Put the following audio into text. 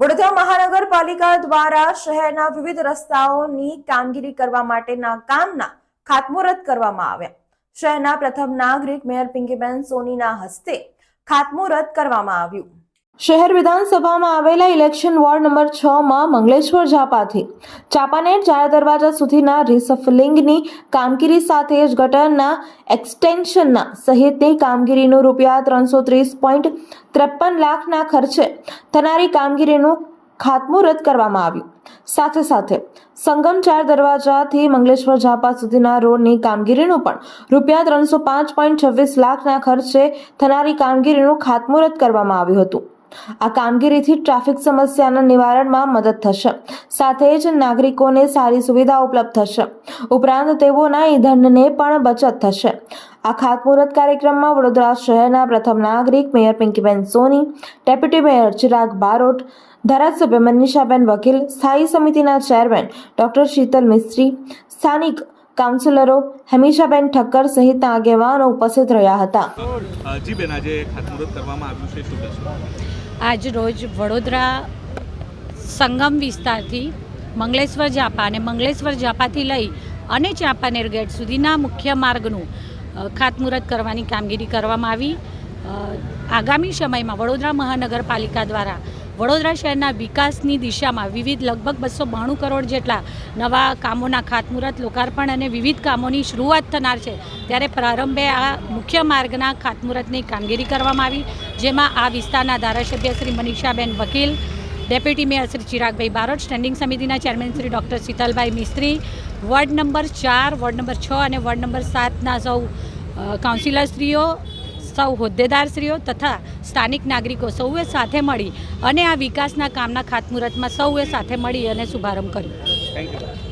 વડોદરા મહાનગરપાલિકા દ્વારા શહેરના વિવિધ રસ્તાઓની કામગીરી કરવા માટેના કામના ખાતમુહૂર્ત કરવામાં આવ્યા. શહેરના પ્રથમ નાગરિક મેયર પિંકીબેન સોનીના હસ્તે ખાતમુહૂર્ત કરવામાં આવ્યું. શહેર વિધાનસભામાં આવેલા ઇલેક્શન વોર્ડ નંબર છ માં મંગલેશ્વર ઝાપાથી ચાપાનેર ચાર દરવાજા સુધીના રિસફલિંગની કામગીરી સાથે જ ગટરના એક્સટેન્શનના સહિતની કામગીરીનું રૂપિયા ત્રણસો ત્રીસ પોઈન્ટ ત્રેપન લાખના ખર્ચે થનારી કામગીરીનું ખાતમુહૂર્ત કરવામાં આવ્યું. સાથે સાથે સંગમ ચાર દરવાજાથી મંગલેશ્વર ઝાપા સુધીના રોડની કામગીરીનું પણ રૂપિયા ત્રણસો પાંચ પોઈન્ટ છવ્વીસ લાખના ખર્ચે થનારી કામગીરીનું ખાતમુહૂર્ત કરવામાં આવ્યું હતું. આ કામગીરીથી ટ્રાફિક સમસ્યાના નિવારણમાં મદદ થશે. સાથે જ નાગરિકોને સારી સુવિધા ઉપલબ્ધ થશે. ઉપરાંત તેઓના ઈંધણને પણ બચત થશે. આ ખાતમુહૂર્ત કાર્યક્રમમાં વડોદરા શહેરના પ્રથમ નાગરિક mayor Pinkiben Soni, deputy mayor Chirag Barot, ધારાસભ્ય મનીષાબેન વકીલ, સ્થાયી સમિતિના ચેરમેન ડોક્ટર શીતલ મિસ્ત્રી, સ્થાનિક કાઉન્સિલરો હેમીશાબેન ઠક્કર સહિતના આગેવાનો ઉપસ્થિત રહ્યા હતા. જી બેન આજે ખાતમુહૂર્ત કરવામાં આવ્યું છે. શું કહેશો? આજ રોજ વડોદરા સંગમ વિસ્તારથી મંગલેશ્વર ઝાપા અને મંગલેશ્વર ઝાપાથી લઈ અને ચાંપાનેર ગેટ સુધીના મુખ્ય માર્ગનું ખાતમુહૂર્ત કરવાની કામગીરી કરવામાં આવી. આગામી સમયમાં વડોદરા મહાનગરપાલિકા દ્વારા વડોદરા શહેરના વિકાસની દિશામાં વિવિધ લગભગ બસો બાણું કરોડ જેટલા નવા કામોના ખાતમુહૂર્ત, લોકાર્પણ અને વિવિધ કામોની શરૂઆત થનાર છે. ત્યારે પ્રારંભે આ મુખ્ય માર્ગના ખાતમુહૂર્તની કામગીરી કરવામાં આવી, જેમાં આ વિસ્તારના ધારાસભ્ય Shri Manishaben Vakil, deputy mayor Shri Chiragbhai Barot, standing સમિતિના chairman Shri doctor Shitalbhai Mistry, ward number ચાર, વોર્ડ નંબર છ અને વોર્ડ નંબર સાતના સૌ કાઉન્સિલરશ્રીઓ સૌ હોદ્દેદારશ્રીઓ તથા સ્થાનિક નાગરિકો સૌએ સાથે મળી અને આ વિકાસના કામના ખાતમુહૂર્તમાં સૌએ સાથે મળી અને શુભારંભ કર્યો.